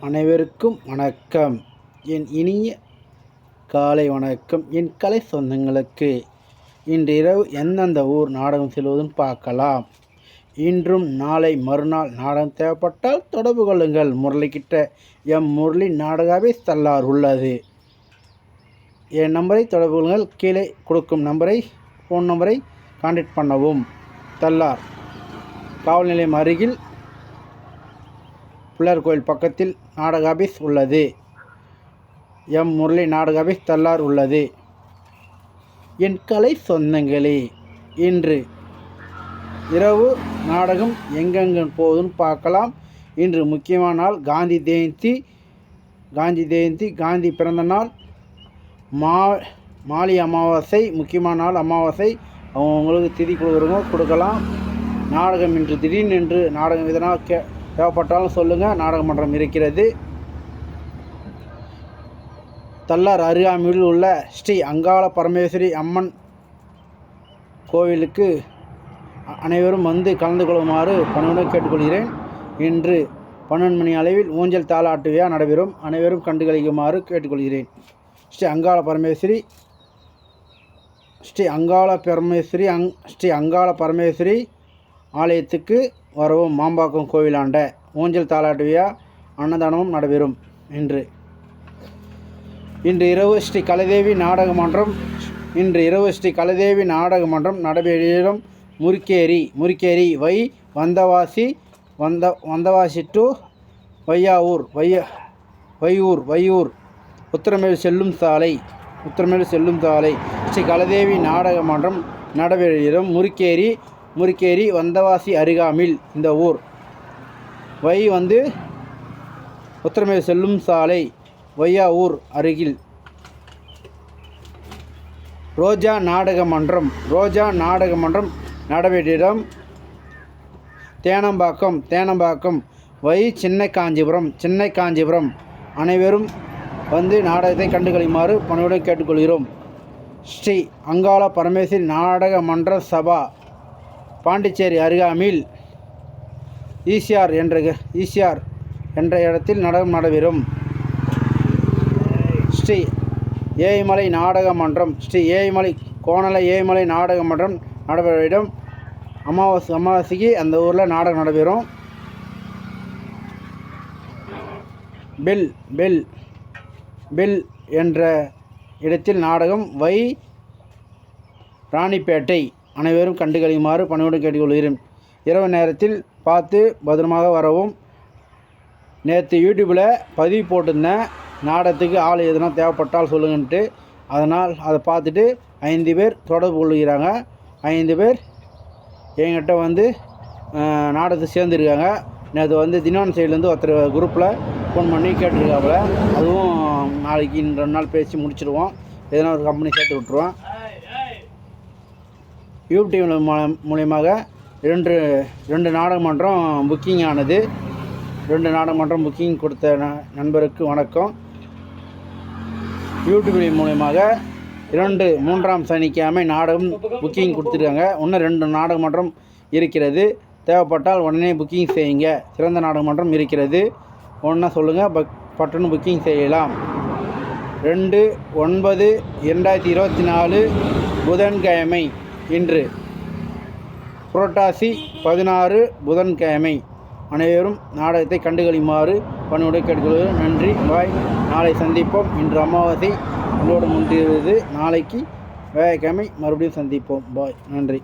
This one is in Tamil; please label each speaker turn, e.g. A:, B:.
A: அனைவருக்கும் வணக்கம். என் இனிய காலை வணக்கம். என் கலை சொந்தங்களுக்கு இன்று இரவு எந்தெந்த ஊர் நாடகம் செல்வதுன்னு பார்க்கலாம். இன்றும் நாளை மறுநாள் நாடகம் தேவைப்பட்டால் தொடர்பு கொள்ளுங்கள். முரளிக்கிட்ட எம் முரளி நாடகாவே தள்ளார் உள்ளது. என் நம்பரை தொடர்பு கொள்ளுங்கள். கீழே கொடுக்கும் நம்பரை ஃபோன் நம்பரை கான்டாக்ட் பண்ணவும். தள்ளார். காவல் நிலையம் அருகில் பிள்ளையார் கோயில் பக்கத்தில் நாடக ஆபீஸ் உள்ளது. எம். முரளி நாடக ஆபீஸ் தள்ளார் உள்ளது. என் கலை சொந்தங்களே இன்று இரவு நாடகம் எங்கெங்கே போகுதுன்னு பார்க்கலாம். இன்று முக்கியமான நாள் காந்தி ஜெயந்தி. காந்தி ஜெயந்தி காந்தி பிறந்த நாள். மா மாலி அமாவாசை முக்கியமான நாள் அமாவாசை. அவங்களுக்கு திதி கொடுக்குறவங்க கொடுக்கலாம். நாடகம் இன்று திடீர்னு என்று நாடகம் இதனால் கே தேவைப்பட்டாலும் சொல்லுங்கள் நாடக மன்றம் இருக்கிறது. தள்ளார் அருகாமையில் உள்ள ஸ்ரீ அங்காள பரமேஸ்வரி அம்மன் கோவிலுக்கு அனைவரும் வந்து கலந்து கொள்ளுமாறு பணிவுடன் கேட்டுக்கொள்கிறேன். இன்று பன்னெண்டு மணி அளவில் ஊஞ்சல் தாளாட்டு விழா நடைபெறும். அனைவரும் கண்டுகளிக்குமாறு கேட்டுக்கொள்கிறேன். ஸ்ரீ அங்காள பரமேஸ்வரி ஸ்ரீ அங்காள பரமேஸ்வரி அங் ஸ்ரீ அங்காள பரமேஸ்வரி ஆலயத்துக்கு வரவும் மாம்பாக்கம் கோவிலாண்ட ஊஞ்சல் தாளாட்டுவியா அன்னதானமும் நடைபெறும் இன்று. இன்று இரவு ஸ்ரீ கலைதேவி நாடக மன்றம் இன்று இரவு ஸ்ரீ கலைதேவி நாடக மன்றம் நடைபெறும் முறுக்கேரி முறுக்கேரி வை வந்தவாசி வந்த வந்தவாசி டு வையாவூர் வைய வையூர் வையூர். உத்தரமேல் செல்லும் சாலை உத்திரமேல் செல்லும் சாலை. ஸ்ரீ கலதேவி நாடக மன்றம் நடைபெறும் முறுக்கேரி முறுக்கேரி வந்தவாசி அருகாமில் இந்த ஊர். வை வந்து உத்திரமேல் செல்லும் சாலை வையாவூர் அருகில். ரோஜா நாடக மன்றம் ரோஜா நாடக மன்றம் நடைபெற்றிடம் தேனம்பாக்கம் தேனம்பாக்கம். வை சின்ன காஞ்சிபுரம் சின்ன காஞ்சிபுரம். அனைவரும் வந்து நாடகத்தை கண்டுகளிக்குமாறு பணியுடன் கேட்டுக்கொள்கிறோம். ஸ்ரீ அங்காள பரமேஸ்வரி நாடக மன்ற சபா பாண்டிச்சேரி அருகாமையில் ஈசிஆர் என்ற ஈசிஆர் என்ற இடத்தில் நாடகம் நடைபெறும் ஸ்ரீ ஏய்மலை நாடக மன்றம் ஸ்ரீ ஏய்மலை கோணலை ஏய்மலை நாடக மன்றம் நடைபெறும். அமாவாசை அமாவாசைக்கு அந்த ஊரில் நாடகம் நடைபெறும் பெல் பெல் பெல் என்ற இடத்தில் நாடகம் வை ராணிப்பேட்டை. அனைவரும் கண்டுகளியுமாறு பணிவுடன் கேட்டுக்கொள்கிறேன். இரவு நேரத்தில் பார்த்து பத்திரமாக வரவும் நேற்று யூடியூப்பில் பதிவு போட்டிருந்தேன் நாடகத்துக்கு ஆள் எதுனா தேவைப்பட்டால் சொல்லுங்கன்ட்டு அதனால் அதை பார்த்துட்டு ஐந்து பேர் தொடர்பு கொள்கிறாங்க. ஐந்து பேர் என்கிட்ட வந்து நாடகத்தை சேர்ந்துருக்காங்க. நேற்று வந்து தினான் சைட்லேருந்து ஒருத்தர் குரூப்பில் ஃபோன் பண்ணி கேட்டிருக்காப்புல. அதுவும் நாளைக்கு இன்னும் ரெண்டு நாள் பேசி முடிச்சிடுவோம். எதனா ஒரு கம்பெனி சேர்த்து விட்ருவோம் யூடியூப் மூலம் மூலியமாக ரெண்டு ரெண்டு நாடகமன்றம் புக்கிங் ஆனது ரெண்டு நாடகமன்றம் புக்கிங் கொடுத்த ந- நண்பருக்கு வணக்கம். யூடியூப் மூலியமாக இரண்டு மூன்றாம் சனிக்கிழமை நாடகம் புக்கிங் கொடுத்துருக்காங்க. இன்னும் ரெண்டு நாடகமன்றம் இருக்கிறது. தேவைப்பட்டால் உடனே புக்கிங் செய்யுங்க. சிறந்த நாடகமன்றம் இருக்கிறது. ஒன்றா சொல்லுங்கள் பக் பட்டன் புக்கிங் செய்யலாம். ரெண்டு ஒன்பது இரண்டாயிரத்தி இருபத்தி நாலு புதன்கிழமை. இன்று புரட்டாசி பதினாறு புதன்கிழமை. அனைவரும் நாடகத்தை கண்டுகளிமாறு பணிவுடன் கேட்கிறது நன்றி. பாய். நாளை சந்திப்போம். இன்று அமாவாசை. உங்களோடு முன்றியது நாளைக்கு வேலைக்கிழமை மறுபடியும் சந்திப்போம். பாய். நன்றி.